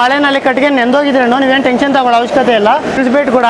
ಮಳೆನಲ್ಲಿ ಕಟ್ಟಿಗೆ ನೆಂದೋಗಿದ್ರೆ ನೀವೇನು ಟೆನ್ಷನ್ ತಗೊಳ್ಳೋ ಅವಶ್ಯಕತೆ ಇಲ್ಲ. ಬಿಟ್ ಕೂಡ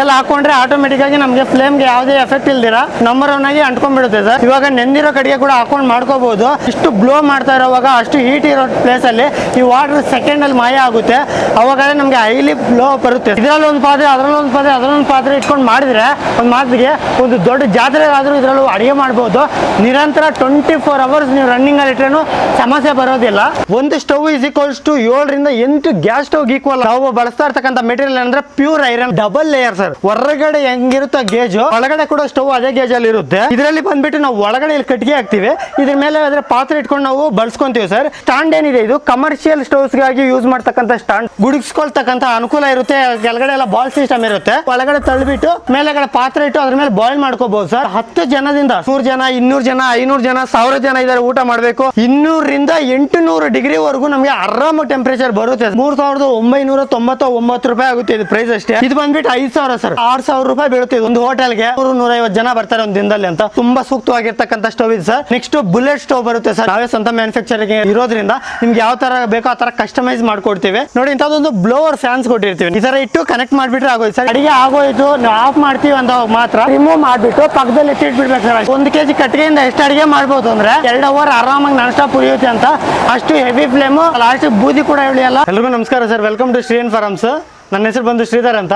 ಎಲ್ಲ ಹಾಕೊಂಡ್ರೆ ಆಟೋಮೆಟಿಕ್ ಆಗಿ ನಮಗೆ ಫ್ಲೇಮ್ಗೆ ಯಾವುದೇ ಎಫೆಕ್ಟ್ ಇಲ್ದಿರ ನಂಬರ್ ಒನ್ ಆಗಿ ಅಂಟ್ಕೊಂಡ್ಬಿಡುತ್ತೆ ಸರ್ ಇವಾಗ ನೆಂದಿರೋ ಕಟ್ಟಿಗೆ ಕೂಡ ಹಾಕೊಂಡು ಮಾಡ್ಕೋಬಹುದು ಇಷ್ಟು ಬ್ಲೋ ಮಾಡ್ತಾ ಇರೋವಾಗ ಅಷ್ಟು ಹೀಟ್ ಇರೋ ಪ್ಲೇಸ್ ಅಲ್ಲಿ ಈ ವಾಟರ್ ಸೆಕೆಂಡ್ ಅಲ್ಲಿ ಮಾಯ ಆಗುತ್ತೆ. ಅವಾಗ ನಮಗೆ ಹೈಲಿ ಬ್ಲೋ ಬರುತ್ತೆ. ಇದರಲ್ಲಿ ಒಂದು ಪಾತ್ರೆ, ಅದರಲ್ಲಿ ಒಂದು ಪಾತ್ರೆ ಅದರಲ್ಲೊಂದು ಪಾತ್ರೆ ಇಟ್ಕೊಂಡು ಮಾಡಿದ್ರೆ ಒಂದು ಮಾತಿಗೆ ಒಂದು ದೊಡ್ಡ ಜಾತ್ರೆ ಆದರೂ ಇದರಲ್ಲೂ ಅಡಿಗೆ ಮಾಡ್ಬೋದು. ನಿರಂತರ ಟ್ವೆಂಟಿ ಫೋರ್ ಅವರ್ಸ್ ನೀವು ರನ್ನಿಂಗ್ ಅಲ್ಲಿ ಇಟ್ರೇನು ಸಮಸ್ಯೆ ಬರೋದಿಲ್ಲ. ಒಂದು ಸ್ಟವ್ ಇಸ್ ಈಕ್ವಲ್ಸ್ ಟು ಏಳರಿಂದ ಎಂಟು ಗ್ಯಾಸ್ ಸ್ಟವ್ ಈಕ್ವಲ್ ನಾವು ಬಳಸ್ತಾ ಇರ್ತಕ್ಕಂಥ ಮೆಟೀರಿಯಲ್ ಅಂದ್ರೆ pure iron double layer sir ಹೊರಗಡೆ ಹೆಂಗಿರುತ್ತೆ ಗೇಜ್, ಒಳಗಡೆ ಕೂಡ ಸ್ಟವ್ ಅದೇ ಗೇಜ್ ಅಲ್ಲಿ ಇರುತ್ತೆ. ಇದರಲ್ಲಿ ಬಂದ್ಬಿಟ್ಟು ನಾವು ಒಳಗಡೆ ಇಲ್ಲಿ ಕಟ್ಟಿಗೆ ಹಾಕ್ತಿವಿ. ಇದ್ರ ಮೇಲೆ ಅದ್ರ ಪಾತ್ರೆ ಇಟ್ಕೊಂಡು ನಾವು ಬಳಸ್ಕೊಂತೀವಿ ಸರ್ ಸ್ಟಾಂಡ್ ಏನಿದೆ ಇದು? ಕಮರ್ಷಿಯಲ್ ಸ್ಟೋವ್ಸ್ಗಾಗಿ ಯೂಸ್ ಮಾಡ್ತಕ್ಕಂಥ ಸ್ಟಾಂಡ್ ಗುಡಿಸ್ಕೊಳ್ತಕ್ಕಂಥ ಅನುಕೂಲ ಇರುತ್ತೆ. ಕೆಳಗಡೆ ಎಲ್ಲ ಬಾಲ್ ಸಿಸ್ಟಮ್ ಇರುತ್ತೆ. ಒಳಗಡೆ ತಳ್ಳಿಬಿಟ್ಟು ಮೇಲೆಗಡೆ ಪಾತ್ರೆ ಇಟ್ಟು ಅದ್ರ ಮೇಲೆ ಬಾಯ್ಲ್ ಮಾಡ್ಕೋಬಹುದು ಸರ್ ಹತ್ತು ಜನದಿಂದ ನೂರು ಜನ, ಇನ್ನೂರು ಜನ, ಐನೂರು ಜನ, ಸಾವಿರ ಜನ ಇದಾರೆ ಊಟ ಮಾಡಬೇಕು. ಇನ್ನೂರಿಂದ ಎಂಟು ನೂರು ಡಿಗ್ರಿ ವರೆಗೂ ನಮಗೆ ಆರಾಮ ಟೆಂಪರೇಚರ್ ಬರುತ್ತೆ ಮೂರ್ ಸಾವಿರದ ಒಂಬೈನೂರ ತೊಂಬತ್ತ ಒಂಬತ್ತು ರೂಪಾಯಿ ಆಗುತ್ತೆ ಇದು ಪ್ರೈಸ್ ಅಷ್ಟೇ. ಇದು ಬಂದ್ಬಿಟ್ಟು ಐದು ಸಾವಿರ ಸರ್. ಆರ್ ಸಾವಿರ ರೂಪಾಯಿ ಬೀಳುತ್ತೆ ಒಂದು ಹೋಟೆಲ್ಗೆ ನೂರು ಐವತ್ತು ಜನ ಬರ್ತಾರೆ ಒಂದು ದಿನದಲ್ಲಿ ಅಂತ. ತುಂಬಾ ಸೂಕ್ತವಾಗಿರ್ತಕ್ಕಂಥ ಸ್ಟವ್ ಇದೆ ಸರ್. ನೆಕ್ಸ್ಟ್ ಬುಲೆಟ್ ಸ್ಟವ್ ಬರುತ್ತೆ ಸರ್. ನಾವೇ ಸ್ವಂತ ಮ್ಯಾನುಫ್ಯಾಕ್ಚರಿಂಗ್ ಇರೋದ್ರಿಂದ ನಿಮ್ಗೆ ಯಾವ ತರ ಬೇಕೋ ಆ ತರ ಕಸ್ಟಮೈಸ್ ಮಾಡ್ಕೊಡ್ತೀವಿ. ನೋಡಿ, ಇಂಥದ್ದೊಂದು ಬ್ಲೋವರ್ ಫ್ಯಾನ್ಸ್ ಕೊಟ್ಟಿರ್ತೀವಿ. ಈ ತರ ಇಟ್ಟು ಕನೆಕ್ಟ್ ಮಾಡ್ಬಿಟ್ರೆ ಆಗೋಯ್ತು ಸರ್. ಅಡಿಗೆ ಆಗೋಯ್ತು. ಆಫ್ ಮಾಡ್ತೀವಿ ಅಂತ ಮಾತ್ರ ರಿಮೂವ್ ಮಾಡ್ಬಿಟ್ಟು ಪಕ್ಕದಲ್ಲಿ ಇಟ್ಟಿಟ್ಬಿಡ್ಬೇಕು ಸರ್. ಒಂದು ಕೆಜಿ ಕಟ್ಟಿಗೆಯಿಂದ ಎಷ್ಟು ಅಡಿಗೆ ಮಾಡ್ಬೋದು ಅಂದ್ರೆ ಎರಡು ಅವರ್ ಆರಾಮಾಗಿ ನಾನ್ ಸ್ಟಾಪ್ ಉಳಿಯುತ್ತೆ ಅಂತ ಅಷ್ಟು ಹೆವಿ ಫ್ಲೇಮು ಲಾಸ್ಟ್ ಬೂದಿ ಕೂಡ ಉಳಿಯಲ್ಲ ಎಲ್ರಿಗೂ ನಮಸ್ಕಾರ sir. Welcome to Shreen farms ನನ್ನ ಹೆಸರು ಬಂದು ಶ್ರೀಧರ್ ಅಂತ.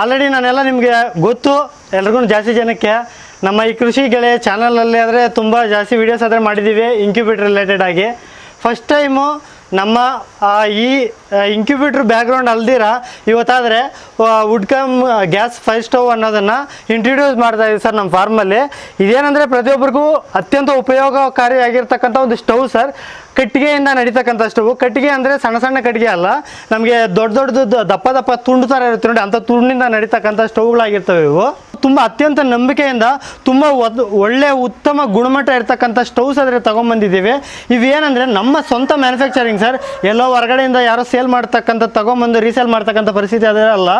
ಆಲ್ರೆಡಿ ನಾನೆಲ್ಲ ನಿಮಗೆ ಗೊತ್ತು, ಎಲ್ರಿಗೂ ಜಾಸ್ತಿ ಜನಕ್ಕೆ. ನಮ್ಮ ಈ ಕೃಷಿ ಗೆಳೆಯ ಚಾನಲಲ್ಲಿ ಆದರೆ ತುಂಬ ಜಾಸ್ತಿ ವೀಡಿಯೋಸ್ ಆದರೆ ಮಾಡಿದ್ದೀವಿ ಇಂಕ್ಯುಬೇಟರ್ ರಿಲೇಟೆಡ್ ಆಗಿ. ಫಸ್ಟ್ ಟೈಮು ನಮ್ಮ ಈ ಇನ್ಕ್ಯುಬೇಟ್ರ್ ಬ್ಯಾಕ್ಗ್ರೌಂಡ್ ಅಲ್ದಿರ, ಇವತ್ತಾದರೆ wood cum gas five stove ಅನ್ನೋದನ್ನು ಇಂಟ್ರಡ್ಯೂಸ್ ಮಾಡ್ತಾ ಇದ್ದೀವಿ ಸರ್ ನಮ್ಮ ಫಾರ್ಮಲ್ಲಿ ಇದೇನಂದರೆ ಪ್ರತಿಯೊಬ್ಬರಿಗೂ ಅತ್ಯಂತ ಉಪಯೋಗಕಾರಿಯಾಗಿರ್ತಕ್ಕಂಥ ಒಂದು ಸ್ಟವ್ ಸರ್. ಕಟ್ಟಿಗೆಯಿಂದ ನಡೀತಕ್ಕಂಥ ಸ್ಟವ್ ಕಟ್ಟಿಗೆ ಅಂದರೆ ಸಣ್ಣ ಸಣ್ಣ ಕಟ್ಟಿಗೆ ಅಲ್ಲ, ನಮಗೆ ದೊಡ್ಡ ದೊಡ್ಡದು ದಪ್ಪ ದಪ್ಪ ತುಂಡು ಥರ ಇರುತ್ತೆ ನೋಡಿ, ಅಂಥ ತುಂಡಿನಿಂದ ನಡೀತಕ್ಕಂಥ ಸ್ಟವ್ಗಳಾಗಿರ್ತವೆ ಇವು. ತುಂಬ ಅತ್ಯಂತ ನಂಬಿಕೆಯಿಂದ ತುಂಬ ಒಳ್ಳೆ ಉತ್ತಮ ಗುಣಮಟ್ಟ ಇರ್ತಕ್ಕಂಥ ಸ್ಟವ್ಸ್ ಆದರೆ ತೊಗೊಂಬಂದಿದ್ದೀವಿ. ಇವೇನಂದರೆ ನಮ್ಮ ಸ್ವಂತ ಮ್ಯಾನುಫ್ಯಾಕ್ಚರಿಂಗ್ ಸರ್. ಎಲ್ಲೋ ಹೊರಗಡೆಯಿಂದ ಯಾರೋ ಸೇಲ್ ಮಾಡ್ತಕ್ಕಂಥ, ತೊಗೊಂಬಂದು ರೀಸೇಲ್ ಮಾಡ್ತಕ್ಕಂಥ ಪರಿಸ್ಥಿತಿ ಅದೇ ಅಲ್ಲ.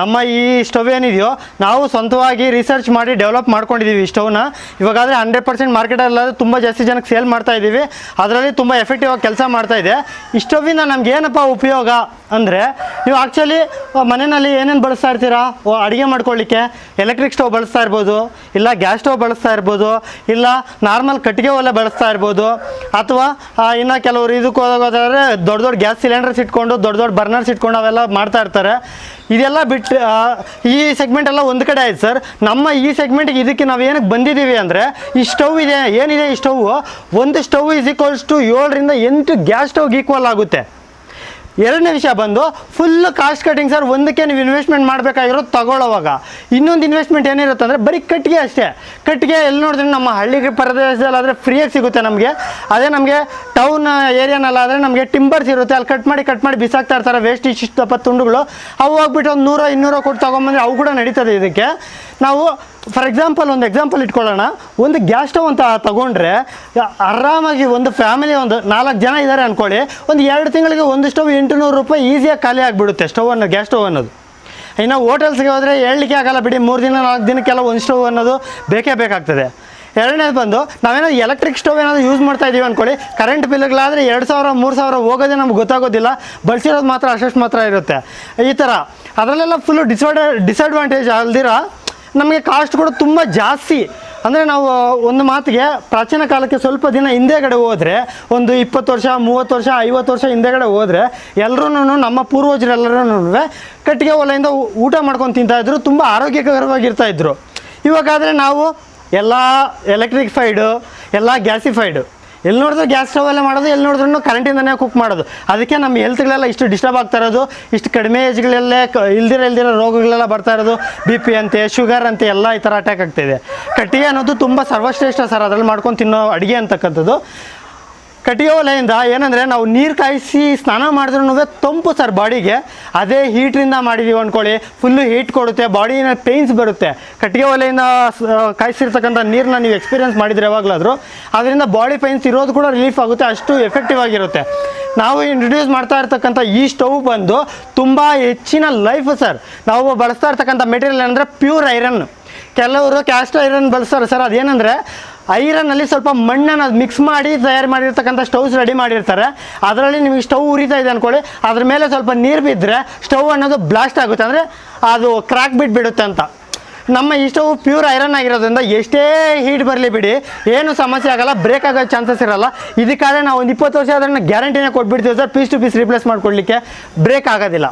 ನಮ್ಮ ಈ ಸ್ಟವ್ ಏನಿದೆಯೋ, ನಾವು ಸ್ವಂತವಾಗಿ ರಿಸರ್ಚ್ ಮಾಡಿ ಡೆವಲಪ್ ಮಾಡ್ಕೊಂಡಿದ್ದೀವಿ ಈ ಸ್ಟವ್ನ. ಇವಾಗಾದರೆ ಹಂಡ್ರೆಡ್ ಪರ್ಸೆಂಟ್ ಮಾರ್ಕೆಟಲ್ಲಾದರೆ ತುಂಬ ಜಾಸ್ತಿ ಜನಕ್ಕೆ ಸೇಲ್ ಮಾಡ್ತಾ ಇದ್ದೀವಿ. ಅದರಲ್ಲಿ ತುಂಬ ಎಫೆಕ್ಟಿವ್ ಆಗಿ ಕೆಲಸ ಮಾಡ್ತಾ ಇದೆ. ಈ ನಮ್ಗೆ ಏನಪ್ಪ ಉಪಯೋಗ? ಅಂದರೆ ನೀವು ಆ್ಯಕ್ಚುಲಿ ಮನೆಯಲ್ಲಿ ಏನೇನು ಬಳಸ್ತಾ ಇರ್ತೀರಾ? ಅಡುಗೆ ಮಾಡ್ಕೊಳ್ಳಿಕ್ಕೆ ಎಲೆಕ್ಟ್ರಿಕ್ ಸ್ಟವ್ ಬಳಸ್ತಾ ಇರ್ಬೋದು, ಇಲ್ಲ ಗ್ಯಾಸ್ ಸ್ಟವ್ ಬಳಸ್ತಾ ಇರ್ಬೋದು, ಇಲ್ಲ ನಾರ್ಮಲ್ ಕಟ್ಟಿಗೆ ಒಲೆ ಬಳಸ್ತಾ ಇರ್ಬೋದು, ಅಥವಾ ಇನ್ನು ಕೆಲವರು ಇದಕ್ಕೆ ಹೋಗೋದಾದ್ರೆ ದೊಡ್ಡ ದೊಡ್ಡ ಗ್ಯಾಸ್ ಸಿಲಿಂಡರ್ಸ್ ಇಟ್ಕೊಂಡು, ದೊಡ್ಡ ದೊಡ್ಡ ಬರ್ನರ್ಸ್ ಇಟ್ಕೊಂಡು ಅವೆಲ್ಲ ಮಾಡ್ತಾ ಇರ್ತಾರೆ. ಇದೆಲ್ಲ ಬಿಟ್ಟು ಈ ಸೆಗ್ಮೆಂಟ್ ಎಲ್ಲ ಒಂದು ಕಡೆ ಆಯ್ತು ಸರ್ ನಮ್ಮ ಈ ಸೆಗ್ಮೆಂಟ್ಗೆ ಇದಕ್ಕೆ ನಾವು ಏನಕ್ಕೆ ಬಂದಿದ್ದೀವಿ ಅಂದರೆ, ಈ ಸ್ಟವ್ ಇದೆ, ಏನಿದೆ ಈ ಸ್ಟವ್ ಒಂದು ಸ್ಟವ್ ಈಸ್ ಈಕ್ವಲ್ಸ್ ಟು ಏಳರಿಂದ ಎಂಟು ಗ್ಯಾಸ್ ಸ್ಟವ್ಗೆ ಈಕ್ವಲ್ ಆಗುತ್ತೆ. ಎರಡನೇ ವಿಷಯ ಬಂದು ಫುಲ್ ಕಾಸ್ಟ್ ಕಟ್ಟಿಂಗ್ ಸರ್ ಒಂದಕ್ಕೆ ನೀವು ಇನ್ವೆಸ್ಟ್ಮೆಂಟ್ ಮಾಡಬೇಕಾಗಿರೋದು ತಗೊಳ್ಳೋವಾಗ. ಇನ್ನೊಂದು ಇನ್ವೆಸ್ಟ್ಮೆಂಟ್ ಏನಿರುತ್ತೆ ಅಂದರೆ ಬರೀ ಕಟ್ಟಿಗೆ ಅಷ್ಟೇ. ಕಟ್ಟಿಗೆ ಎಲ್ಲಿ ನೋಡಿದ್ರೆ ನಮ್ಮ ಹಳ್ಳಿ ಪ್ರದೇಶದಲ್ಲಾದರೆ ಫ್ರೀಯಾಗಿ ಸಿಗುತ್ತೆ ನಮಗೆ. ಅದೇ ನಮಗೆ ಟೌನ್ ಏರಿಯಾನಲ್ಲಾದರೆ ನಮಗೆ ಟಿಂಬರ್ಸ್ ಇರುತ್ತೆ. ಅಲ್ಲಿ ಕಟ್ ಮಾಡಿ ಕಟ್ ಮಾಡಿ ಬಿಸಾಕ್ತಾ ಇರ್ತಾರೆ. ವೇಸ್ಟ್ ಇಷ್ಟು ದಪ್ಪ ತುಂಡುಗಳು. ಅವು ಹೋಗ್ಬಿಟ್ಟು ಒಂದು ನೂರ, ಇನ್ನೂರ ಕೊಟ್ಟು ತೊಗೊಂಬಂದ್ರೆ ಅವು ಕೂಡ ನಡೀತದೆ ಇದಕ್ಕೆ. ನಾವು ಫಾರ್ ಎಕ್ಸಾಂಪಲ್ ಒಂದು ಎಕ್ಸಾಂಪಲ್ ಇಟ್ಕೊಳ್ಳೋಣ. ಒಂದು ಗ್ಯಾಸ್ ಸ್ಟವ್ ಅಂತ ತಗೊಂಡ್ರೆ, ಆರಾಮಾಗಿ ಒಂದು ಫ್ಯಾಮಿಲಿ ಒಂದು ನಾಲ್ಕು ಜನ ಇದ್ದಾರೆ ಅಂದ್ಕೊಳ್ಳಿ ಒಂದು ಎರಡು ತಿಂಗಳಿಗೆ ಒಂದು ಸ್ಟವ್ ಎಂಟುನೂರು ರೂಪಾಯಿ ಈಸಿಯಾಗಿ ಖಾಲಿ ಆಗಿಬಿಡುತ್ತೆ ಸ್ಟವ್ ಅನ್ನೋ ಗ್ಯಾಸ್ ಸ್ಟವ್ ಅನ್ನೋದು. ಇನ್ನು ಹೋಟೆಲ್ಸ್ಗೆ ಹೋದರೆ ಹೇಳಲಿಕ್ಕೆ ಆಗಲ್ಲ ಬಿಡಿ, ಮೂರು ದಿನ, ನಾಲ್ಕು ದಿನಕ್ಕೆಲ್ಲ ಒಂದು ಸ್ಟವ್ ಅನ್ನೋದು ಬೇಕೇ ಬೇಕಾಗ್ತದೆ. ಎರಡನೇದು ಬಂದು, ನಾವೇನೋ ಎಲೆಕ್ಟ್ರಿಕ್ ಸ್ಟವ್ ಏನಾದರೂ ಯೂಸ್ ಮಾಡ್ತಾ ಇದ್ದೀವಿ ಅಂದ್ಕೊಳ್ಳಿ ಕರೆಂಟ್ ಬಿಲ್ಗಳಾದರೆ ಎರಡು ಸಾವಿರ, ಮೂರು ಸಾವಿರ ಹೋಗೋದೇ ನಮ್ಗೆ ಗೊತ್ತಾಗೋದಿಲ್ಲ. ಬಳಸಿರೋದು ಮಾತ್ರ ಅಷ್ಟು ಮಾತ್ರ ಇರುತ್ತೆ. ಈ ಥರ ಅದರಲ್ಲೆಲ್ಲ ಫುಲ್ಲು ಡಿಸ್ಅಡ್ ಡಿಸ್ಅಡ್ವಾಂಟೇಜ್ ಅಲ್ದಿರ ನಮಗೆ ಕಾಸ್ಟ್ ಕೂಡ ತುಂಬ ಜಾಸ್ತಿ. ಅಂದರೆ ನಾವು ಒಂದು ಮಾತಿಗೆ ಪ್ರಾಚೀನ ಕಾಲಕ್ಕೆ ಸ್ವಲ್ಪ ದಿನ ಹಿಂದೆಗಡೆ ಹೋದರೆ, ಒಂದು ಇಪ್ಪತ್ತು ವರ್ಷ, ಮೂವತ್ತು ವರ್ಷ, ಐವತ್ತು ವರ್ಷ ಹಿಂದೆಗಡೆ ಹೋದರೆ ಎಲ್ಲರೂ ನಮ್ಮ ಪೂರ್ವಜರೆಲ್ಲರೂ ಕಟ್ಟಿಗೆ ಒಲೆಯಿಂದ ಊಟ ಮಾಡ್ಕೊಂಡು ತಿಂತಾಯಿದ್ರು ತುಂಬ ಆರೋಗ್ಯಕರವಾಗಿರ್ತಾಯಿದ್ರು ಇವಾಗಾದರೆ ನಾವು ಎಲ್ಲ ಎಲೆಕ್ಟ್ರಿಕ್ಫೈಡು ಎಲ್ಲ ಗ್ಯಾಸಿಫೈಡು ಎಲ್ಲಿ ನೋಡಿದ್ರು ಗ್ಯಾಸ್ ಸ್ಟವಲ್ಲೇ ಮಾಡೋದು, ಎಲ್ಲಿ ನೋಡಿದ್ರು ಕರೆಂಟಿಂದನೇ ಕುಕ್ ಮಾಡೋದು. ಅದಕ್ಕೆ ನಮ್ಮ ಹೆಲ್ತ್ಗಳೆಲ್ಲ ಇಷ್ಟು ಡಿಸ್ಟರ್ಬ್ ಆಗ್ತಾ ಇರೋದು. ಇಷ್ಟು ಕಡಿಮೆ ಏಜ್ಗಳಲ್ಲೇ ಇಲ್ದಿರ ಇಲ್ದಿರೋ ರೋಗಗಳೆಲ್ಲ ಬರ್ತಾ ಇರೋದು. ಬಿ ಪಿ ಅಂತೆ ಶುಗರ್ ಅಂತೆ, ಎಲ್ಲ ಈ ಥರ ಅಟ್ಯಾಕ್ ಆಗ್ತಾಯಿದೆ ಕಟ್ಟಿಗೆ ಅನ್ನೋದು ತುಂಬ ಸರ್ವಶ್ರೇಷ್ಠ ಸರ್, ಅದರಲ್ಲಿ ಮಾಡ್ಕೊಂಡು ತಿನ್ನೋ ಅಡುಗೆ ಅಂತಕ್ಕಂಥದ್ದು. ಕಟ್ಟಿಗೆ ಒಲೆಯಿಂದ ಏನಂದರೆ ನಾವು ನೀರು ಕಾಯಿಸಿ ಸ್ನಾನ ಮಾಡಿದ್ರೂ ತಂಪು ಸರ್ ಬಾಡಿಗೆ. ಅದೇ ಹೀಟ್ರಿಂದ ಮಾಡಿದ್ದೀವಿ ಅಂದ್ಕೊಳ್ಳಿ ಫುಲ್ಲು ಹೀಟ್ ಕೊಡುತ್ತೆ, ಬಾಡಿನ ಪೇಯ್ನ್ಸ್ ಬರುತ್ತೆ. ಕಟ್ಟಿಗೆ ಒಲೆಯಿಂದ ಕಾಯಿಸಿರ್ತಕ್ಕಂಥ ನೀರನ್ನ ನೀವು ಎಕ್ಸ್ಪೀರಿಯನ್ಸ್ ಮಾಡಿದ್ರೆ ಯಾವಾಗಲಾದರೂ. ಅದರಿಂದ ಬಾಡಿ ಪೇಯ್ನ್ಸ್ ಇರೋದು ಕೂಡ ರಿಲೀಫ್ ಆಗುತ್ತೆ, ಅಷ್ಟು ಎಫೆಕ್ಟಿವ್ ಆಗಿರುತ್ತೆ. ನಾವು ಇಂಟ್ರೊಡ್ಯೂಸ್ ಮಾಡ್ತಾ ಇರ್ತಕ್ಕಂಥ ಈ ಸ್ಟವ್ ಬಂದು ತುಂಬ ಹೆಚ್ಚಿನ ಲೈಫ್ ಸರ್ ನಾವು ಬಳಸ್ತಾ ಇರ್ತಕ್ಕಂಥ ಮೆಟೀರಿಯಲ್ ಏನಂದರೆ ಪ್ಯೂರ್ ಐರನ್ ಕೆಲವರು ಕ್ಯಾಸ್ಟ್ ಐರನ್ ಬಳಸ್ತಾರೆ ಸರ್ ಅದೇನೆಂದರೆ ಐರನ್ನಲ್ಲಿ ಸ್ವಲ್ಪ ಮಣ್ಣನ್ನು ಮಿಕ್ಸ್ ಮಾಡಿ ತಯಾರು ಮಾಡಿರ್ತಕ್ಕಂಥ ಸ್ಟೌವ್ಸ್ ರೆಡಿ ಮಾಡಿರ್ತಾರೆ. ಅದರಲ್ಲಿ ನಿಮಗೆ ಸ್ಟವ್ ಉರಿತಾ ಇದೆ ಅನ್ಕೊಳ್ಳಿ. ಅದ್ರ ಮೇಲೆ ಸ್ವಲ್ಪ ನೀರು ಬಿದ್ದರೆ ಸ್ಟೌವ್ ಅನ್ನೋದು ಬ್ಲಾಸ್ಟ್ ಆಗುತ್ತೆ. ಅಂದರೆ ಅದು ಕ್ರ್ಯಾಕ್ ಬಿಟ್ಬಿಡುತ್ತೆ ಅಂತ. ನಮ್ಮ ಈ ಸ್ಟವ್ ಪ್ಯೂರ್ ಐರನ್ ಆಗಿರೋದ್ರಿಂದ ಎಷ್ಟೇ ಹೀಟ್ ಬರಲಿ ಬಿಡಿ, ಏನು ಸಮಸ್ಯೆ ಆಗಲ್ಲ ಬ್ರೇಕ್ ಆಗೋ ಚಾನ್ಸಸ್ ಇರಲ್ಲ. ಇದಕ್ಕಾದರೆ ನಾವು ಒಂದು ಇಪ್ಪತ್ತು ವರ್ಷ ಅದನ್ನು ಗ್ಯಾರಂಟಿನೇ ಕೊಟ್ಬಿಡ್ತೀವಿ sir. Piece to piece replace ಮಾಡ್ಕೊಡ್ಲಿಕ್ಕೆ break ಆಗೋದಿಲ್ಲ.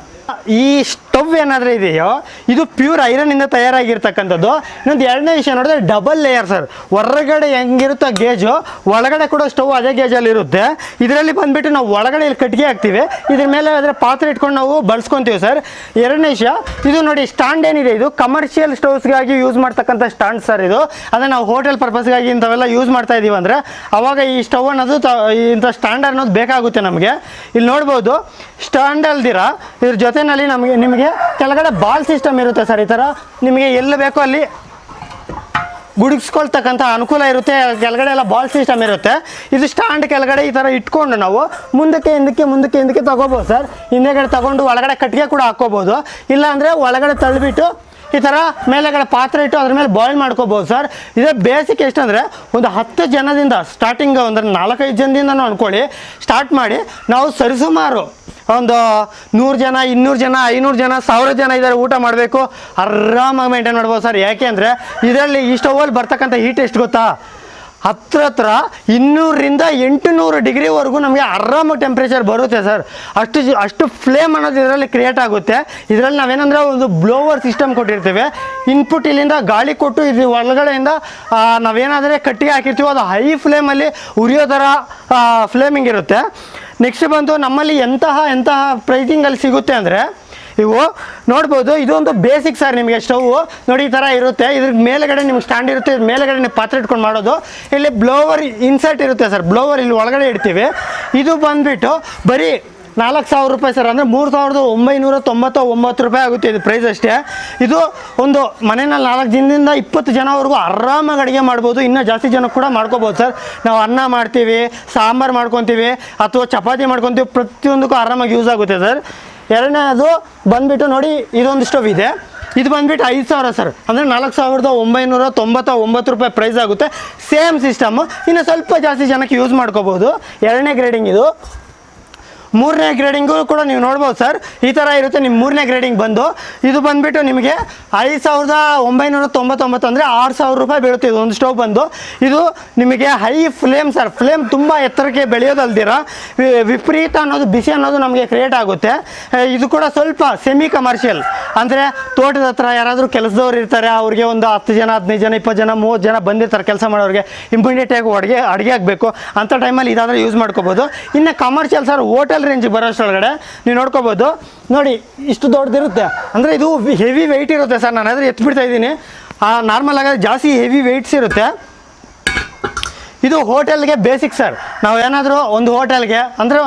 ಈ ಸ್ಟವ್ ಏನಾದರೂ ಇದೆಯೋ, ಇದು ಪ್ಯೂರ್ ಐರನ್ನಿಂದ ತಯಾರಾಗಿರ್ತಕ್ಕಂಥದ್ದು. ಇನ್ನೊಂದು ಎರಡನೇ ವಿಷಯ ನೋಡಿದ್ರೆ ಡಬಲ್ ಲೇಯರ್ ಸರ್ ಹೊರಗಡೆ ಹೆಂಗಿರುತ್ತೋ ಗೇಜು ಒಳಗಡೆ ಕೂಡ ಸ್ಟವ್ ಅದೇ ಗೇಜಲ್ಲಿ ಇರುತ್ತೆ. ಇದರಲ್ಲಿ ಬಂದುಬಿಟ್ಟು ನಾವು ಒಳಗಡೆ ಇಲ್ಲಿ ಕಟ್ಟಿಗೆ ಹಾಕ್ತೀವಿ. ಇದ್ರ ಮೇಲೆ ಅದರ ಪಾತ್ರೆ ಇಟ್ಕೊಂಡು ನಾವು ಬಳಸ್ಕೊತೀವಿ ಸರ್ ಎರಡನೇ ವಿಷಯ, ಇದು ನೋಡಿ ಸ್ಟ್ಯಾಂಡ್ ಏನಿದೆ ಇದು? ಕಮರ್ಷಿಯಲ್ ಸ್ಟವ್ಸ್ಗಾಗಿ ಯೂಸ್ ಮಾಡ್ತಕ್ಕಂಥ ಸ್ಟ್ಯಾಂಡ್ ಸರ್ ಇದು. ಅದನ್ನು ನಾವು ಹೋಟೆಲ್ ಪರ್ಪಸ್ಗಾಗಿ ಇಂಥವೆಲ್ಲ ಯೂಸ್ ಮಾಡ್ತಾ ಇದ್ದೀವಿ ಅಂದರೆ, ಅವಾಗ ಈ ಸ್ಟವ್ ಅನ್ನೋದು ಇಂಥ ಸ್ಟ್ಯಾಂಡ್ ಅನ್ನೋದು ಬೇಕಾಗುತ್ತೆ ನಮಗೆ. ಇಲ್ಲಿ ನೋಡ್ಬೋದು ಸ್ಟ್ಯಾಂಡ್ ಅಲ್ದಿರ, ಇದ್ರ ಜೊತೆನಲ್ಲಿ ನಮಗೆ, ನಿಮಗೆ ಕೆಳಗಡೆ ಬಾಲ್ ಸಿಸ್ಟಮ್ ಇರುತ್ತೆ ಸರ್, ಈ ಥರ. ನಿಮಗೆ ಎಲ್ಲಿ ಬೇಕೋ ಅಲ್ಲಿ ಗುಡಿಸ್ಕೊಳ್ತಕ್ಕಂಥ ಅನುಕೂಲ ಇರುತ್ತೆ, ಕೆಳಗಡೆ ಎಲ್ಲ ಬಾಲ್ ಸಿಸ್ಟಮ್ ಇರುತ್ತೆ. ಇದು ಸ್ಟ್ಯಾಂಡ್ ಕೆಳಗಡೆ ಈ ಥರ ಇಟ್ಕೊಂಡು ನಾವು ಮುಂದಕ್ಕೆ, ಹಿಂದಕ್ಕೆ ಮುಂದಕ್ಕೆ, ಹಿಂದಕ್ಕೆ ತಗೋಬೋದು ಸರ್. ಹಿಂದೆಗಡೆ ತಗೊಂಡು ಒಳಗಡೆ ಕಟ್ಟಿಗೆ ಕೂಡ ಹಾಕ್ಕೋಬೋದು. ಇಲ್ಲಾಂದರೆ ಒಳಗಡೆ ತಳ್ಳಿಬಿಟ್ಟು ಈ ಥರ ಮೇಲೆಗಡೆ ಪಾತ್ರೆ ಇಟ್ಟು ಅದ್ರ ಮೇಲೆ ಬಾಯ್ಲ್ ಮಾಡ್ಕೋಬೋದು ಸರ್. ಇದೇ ಬೇಸಿಕ್ ಎಷ್ಟಂದರೆ ಒಂದು ಹತ್ತು ಜನದಿಂದ ಸ್ಟಾರ್ಟಿಂಗ್ ಒಂದು ನಾಲ್ಕೈದು ಜನದಿಂದನೂ ಅಂದ್ಕೊಳ್ಳಿ ಸ್ಟಾರ್ಟ್ ಮಾಡಿ ನಾವು ಸರಿಸುಮಾರು ಒಂದು ನೂರು ಜನ, ಇನ್ನೂರು ಜನ, ಐನೂರು ಜನ, ಸಾವಿರ ಜನ ಇದ್ದಾರೆ, ಊಟ ಮಾಡಬೇಕು. ಆರಾಮಾಗಿ ಮೇಂಟೈನ್ ಮಾಡ್ಬೋದು ಸರ್. ಯಾಕೆ ಅಂದರೆ ಇದರಲ್ಲಿ ಈ ಸ್ಟವಲ್ಲಿ ಬರ್ತಕ್ಕಂಥ ಹೀಟ್ ಎಷ್ಟು ಗೊತ್ತಾ? ಹತ್ರ ಹತ್ರ ಇನ್ನೂರರಿಂದ ಎಂಟುನೂರು ಡಿಗ್ರಿವರೆಗೂ ನಮಗೆ ಆರಾಮ ಟೆಂಪ್ರೇಚರ್ ಬರುತ್ತೆ ಸರ್. ಅಷ್ಟು ಅಷ್ಟು ಫ್ಲೇಮ್ ಅನ್ನೋದು ಇದರಲ್ಲಿ ಕ್ರಿಯೇಟ್ ಆಗುತ್ತೆ. ಇದರಲ್ಲಿ ನಾವೇನಂದ್ರೆ ಒಂದು ಬ್ಲೋವರ್ ಸಿಸ್ಟಮ್ ಕೊಟ್ಟಿರ್ತೇವೆ. ಇನ್ಪುಟ್ ಇಲ್ಲಿಂದ ಗಾಳಿ ಕೊಟ್ಟು ಇದು ಒಳಗಡೆಯಿಂದ ನಾವೇನಾದರೆ ಕಟ್ಟಿಗೆ ಹಾಕಿರ್ತೀವೋ ಅದು ಹೈ ಫ್ಲೇಮಲ್ಲಿ ಉರಿಯೋ ಥರ ಫ್ಲೇಮಿಂಗ್ ಇರುತ್ತೆ. ನೆಕ್ಸ್ಟ್ ಬಂದು ನಮ್ಮಲ್ಲಿ ಎಂತಹ ಎಂತಹ ಪ್ರೈಸಿಂಗಲ್ಲಿ ಸಿಗುತ್ತೆ ಅಂದರೆ, ಇವು ನೋಡ್ಬೋದು, ಇದೊಂದು ಬೇಸಿಕ್ ಸರ್ ನಿಮಗೆ ಸ್ಟವ್ ನೋಡಿ, ಈ ಥರ ಇರುತ್ತೆ. ಇದ್ರ ಮೇಲೆಗಡೆ ನಿಮ್ಗೆ ಸ್ಟ್ಯಾಂಡ್ ಇರುತ್ತೆ. ಇದ್ರ ಮೇಲೆಗಡೆ ನೀವು ಪಾತ್ರೆ ಇಟ್ಕೊಂಡು ಮಾಡೋದು. ಇಲ್ಲಿ ಬ್ಲೋವರ್ ಇನ್ಸರ್ಟ್ ಇರುತ್ತೆ ಸರ್ ಬ್ಲೋವರ್ ಇಲ್ಲಿ ಒಳಗಡೆ ಇಡ್ತೀವಿ. ಇದು ಬಂದುಬಿಟ್ಟು ಬರೀ ನಾಲ್ಕು ಸಾವಿರ ರೂಪಾಯಿ ಸರ್, ಅಂದರೆ ಮೂರು ಸಾವಿರದ ಒಂಬೈನೂರ ತೊಂಬತ್ತ ಒಂಬತ್ತು ರೂಪಾಯಿ ಆಗುತ್ತೆ ಇದು ಪ್ರೈಸ್ ಅಷ್ಟೇ. ಇದು ಒಂದು ಮನೆಯಲ್ಲಿ ನಾಲ್ಕು ದಿನದಿಂದ ಇಪ್ಪತ್ತು ಜನವರೆಗೂ ಆರಾಮಾಗಿ ಅಡುಗೆ ಮಾಡ್ಬೋದು. ಇನ್ನೂ ಜಾಸ್ತಿ ಜನ ಕೂಡ ಮಾಡ್ಕೋಬೋದು ಸರ್. ನಾವು ಅನ್ನ ಮಾಡ್ತೀವಿ, ಸಾಂಬಾರು ಮಾಡ್ಕೊತೀವಿ, ಅಥವಾ ಚಪಾತಿ ಮಾಡ್ಕೊತೀವಿ, ಪ್ರತಿಯೊಂದಕ್ಕೂ ಆರಾಮಾಗಿ ಯೂಸ್ ಆಗುತ್ತೆ ಸರ್. ಎರಡನೇದು ಬಂದುಬಿಟ್ಟು ನೋಡಿ, ಇದೊಂದು ಸ್ಟವ್ ಇದೆ. ಇದು ಬಂದುಬಿಟ್ಟು ಐದು ಸಾವಿರ ಸರ್. ಅಂದರೆ ನಾಲ್ಕು ಸಾವಿರದ ಒಂಬೈನೂರ ತೊಂಬತ್ತ ಒಂಬತ್ತು ರೂಪಾಯಿ ಪ್ರೈಸ್ ಆಗುತ್ತೆ. ಸೇಮ್ ಸಿಸ್ಟಮ್ ಇನ್ನು ಸ್ವಲ್ಪ ಜಾಸ್ತಿ ಜನಕ್ಕೆ ಯೂಸ್ ಮಾಡ್ಕೋಬೋದು. ಎರಡನೇ ಗ್ರೇಡಿಂಗ್ ಇದು. ಮೂರನೇ ಗ್ರೇಡಿಂಗು ಕೂಡ ನೀವು ನೋಡ್ಬೋದು ಸರ್. ಈ ಥರ ಇರುತ್ತೆ ನಿಮ್ಮ ಮೂರನೇ ಗ್ರೇಡಿಂಗ್ ಬಂದು. ಇದು ಬಂದುಬಿಟ್ಟು ನಿಮಗೆ ಐದು ಸಾವಿರದ ಒಂಬೈನೂರ ತೊಂಬತ್ತೊಂಬತ್ತು ಅಂದರೆ ಆರು ಸಾವಿರ ರೂಪಾಯಿ ಬೀಳುತ್ತೆ ಇದು ಒಂದು ಸ್ಟೋವ್ ಬಂದು. ಇದು ನಿಮಗೆ ಹೈ ಫ್ಲೇಮ್ ಸರ್. ಫ್ಲೇಮ್ ತುಂಬ ಎತ್ತರಕ್ಕೆ ಬೆಳೆಯೋದಲ್ದಿರ. ವಿಪರೀತ ಅನ್ನೋದು, ಬಿಸಿ ಅನ್ನೋದು ನಮಗೆ ಕ್ರಿಯೇಟ್ ಆಗುತ್ತೆ. ಇದು ಕೂಡ ಸ್ವಲ್ಪ ಸೆಮಿ ಕಮರ್ಷಿಯಲ್ ಅಂದರೆ ತೋಟದ ಹತ್ರ ಯಾರಾದರೂ ಕೆಲಸದವ್ರು ಇರ್ತಾರೆ, ಅವ್ರಿಗೆ ಒಂದು ಹತ್ತು ಜನ, ಹದಿನೈದು ಜನ, ಇಪ್ಪತ್ತು ಜನ, ಮೂವತ್ತು ಜನ ಬಂದಿರ್ತಾರೆ ಕೆಲಸ ಮಾಡೋರಿಗೆ. ಇಮಿಡಿಯೇಟಾಗಿ ಅಡುಗೆ ಅಡುಗೆ ಆಗಬೇಕು. ಅಂಥ ಟೈಮಲ್ಲಿ ಇದಾದರೆ ಯೂಸ್ ಮಾಡ್ಕೋಬೋದು. ಇನ್ನು ಕಮರ್ಷಿಯಲ್ ಸರ್ ಹೋಟೆಲ್ ರೇಂಜಿಗೆ ಬರೋಷ್ಟೊಳಗಡೆ ನೀವು ನೋಡ್ಕೋಬೋದು. ನೋಡಿ, ಇಷ್ಟು ದೊಡ್ಡದಿರುತ್ತೆ. ಅಂದರೆ ಇದು ಹೆವಿ ವೆಯ್ಟ್ ಇರುತ್ತೆ ಸರ್, ನಾನು ಅದ್ರ ಎತ್ಬಿಡ್ತಾ ಇದ್ದೀನಿ. ನಾರ್ಮಲ್ ಆಗಿ ಜಾಸ್ತಿ ಹೆವಿ ವೆಯ್ಟ್ಸ್ ಇರುತ್ತೆ. ಇದು ಹೋಟೆಲ್ಗೆ ಬೇಸಿಕ್ ಸರ್ ನಾವು ಏನಾದರೂ ಒಂದು ಹೋಟೆಲ್ಗೆ ಅಂದರೆ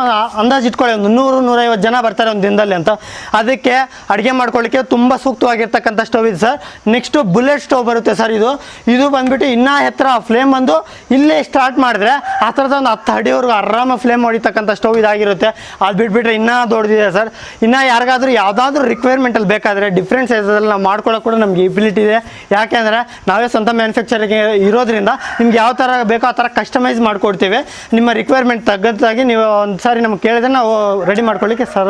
ಅಂದಾಜು ಇಟ್ಕೊಳ್ಳಿ, ಒಂದು ನೂರು, ನೂರೈವತ್ತು ಜನ ಬರ್ತಾರೆ ಒಂದು ದಿನದಲ್ಲಿ ಅಂತ. ಅದಕ್ಕೆ ಅಡುಗೆ ಮಾಡ್ಕೊಳ್ಳಿಕ್ಕೆ ತುಂಬ ಸೂಕ್ತವಾಗಿರ್ತಕ್ಕಂಥ ಸ್ಟವ್ ಇದೆ ಸರ್ ನೆಕ್ಸ್ಟು ಬುಲೆಟ್ ಸ್ಟವ್ ಬರುತ್ತೆ ಸರ್ ಇದು. ಇದು ಬಂದುಬಿಟ್ಟು ಇನ್ನೂ ಎತ್ತರ ಫ್ಲೇಮ್ ಬಂದು ಇಲ್ಲೇ ಸ್ಟಾರ್ಟ್ ಮಾಡಿದ್ರೆ ಆ ಥರದ ಒಂದು ಹತ್ತು ಅಡಿವರೆಗೂ ಆರಾಮ ಫ್ಲೇಮ್ ಹೊಡಿತಕ್ಕಂಥ ಸ್ಟವ್ ಇದಾಗಿರುತ್ತೆ. ಅದು ಬಿಟ್ಬಿಟ್ರೆ ಇನ್ನೂ ದೊಡ್ಡದಿದೆ ಸರ್ ಇನ್ನೂ ಯಾರಿಗಾದ್ರೂ ಯಾವುದಾದ್ರೂ ರಿಕ್ವೈರ್ಮೆಂಟಲ್ಲಿ ಬೇಕಾದರೆ ಡಿಫ್ರೆಂಟ್ ಸೈಜಲ್ಲಿ ನಾವು ಮಾಡ್ಕೊಳ್ಳೋಕೆ ಕೂಡ ನಮಗೆ ಎಬಿಲಿಟಿ ಇದೆ. ಯಾಕೆಂದರೆ ನಾವೇ ಸ್ವಂತ ಮ್ಯಾನುಫ್ಯಾಕ್ಚರಿಂಗ್ ಇರೋದ್ರಿಂದ ನಿಮ್ಗೆ ಯಾವ ಥರ ಬೇಕೋ ಆ ಥರ ಕಸ್ಟಮೈಸ್ ಮಾಡಿಕೊಡ್ತೀವಿ. ನಿಮ್ಮ ರಿಕ್ವೈರ್ಮೆಂಟ್ ತಗ್ಗದಾಗಿ ನೀವು ಒಂದು ಸಾರಿ ನಮ್ಗೆ ಕೇಳಿದ್ರೆ ನಾವು ರೆಡಿ ಮಾಡ್ಕೊಳ್ಳಿಕ್ಕೆ ಸರ